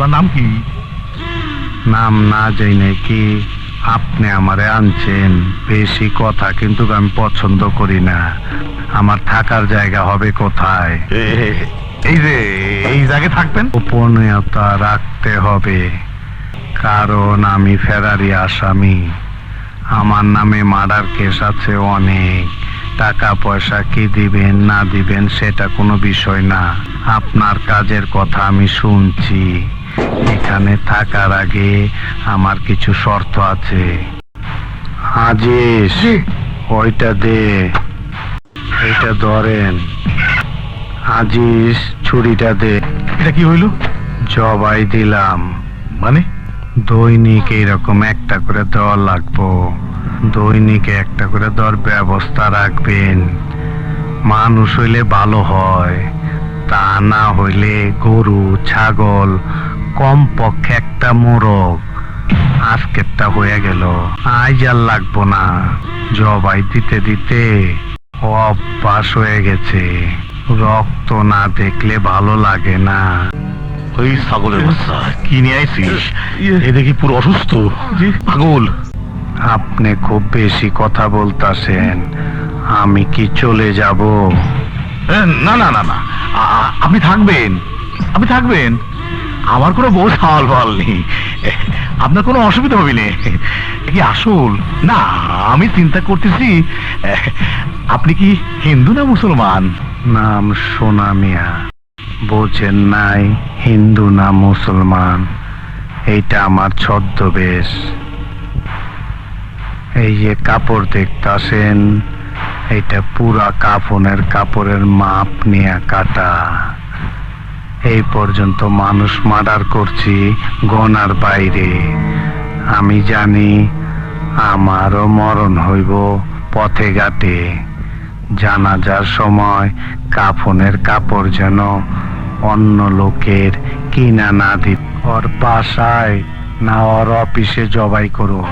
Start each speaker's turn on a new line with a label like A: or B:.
A: আপনার নাম কি?
B: নাম না যাই নাকি আপনি আমারে আনছেন? বেশি কথা কিন্তু আমি পছন্দ করি না। আমার থাকার জায়গা হবে কোথায়?
A: এই যে এই জায়গায় থাকবেন?
B: গোপনীয়তা রাখতে হবে। কারণ আমি ফেরারি আসামি। আমার নামে মার্ডার কেস আছে অনেক। টাকা পয়সা কি দিবেন না দিবেন সেটা কোনো বিষয় না। আপনার কাজের কথা আমি শুনছি। এখানে থাকার আগে আমার কিছু শর্ত আছে। আজিস ওইটা দে। এইটা ধরেন। আজিস ছুরিটা দে।
A: এটা কি হইল?
B: জবাই দিলাম।
A: মানে?
B: দৈনিক এইরকম একটা করে দেওয়া লাগবো। দৈনিক একটা করে দেওয়ার ব্যবস্থা রাখবেন। মানুষ হইলে ভালো হয়। তা না হইলে গরু ছাগল কম পক্ষে একটা মোরগ। আজকেরটা হয়ে গেল। আজ আর লাগবো না। জবাই দিতে দিতে অভ্যাস হয়ে গেছে। রক্ত না দেখলে ভালো লাগে না।
A: ওই ছাগলের বাচ্চা কি নিয়ে আইছিস? এ দেখি পুরো অসুস্থ। পাগল।
B: আপনি খুব বেশি কথা বলতাছেন। আমি কি চলে যাব?
A: না না না না। আ- আপনি থাকবেন আপনি থাকবেন। আমার কোনো বউ সাওয়াল ফাল নেই। আপনার কোনো অসুবিধা হবে না। কি আসল? না, আমি চিন্তা করতেছি, আপনি কি হিন্দু না মুসলমান?
B: নাম সোনা মিয়া। বোঝেন নাই, হিন্দু না মুসলমান। এইটা আমার ছদ্মবেশ। এই যে কাপড় দেখতাছেন এইটা পুরা কাফনের কাপড়ের মাপ নিয়ে কাটা। এই পর্যন্ত মানুষ মার্ডার করছি গনার বাইরে। আমি জানি আমারও মরণ হইব পথে ঘাটে। জানাজার সময় কাফনের কাপড় যেন অন্য লোকের কিনা না দিত। ওর বাসায় না, ওর অফিসে জবাই করো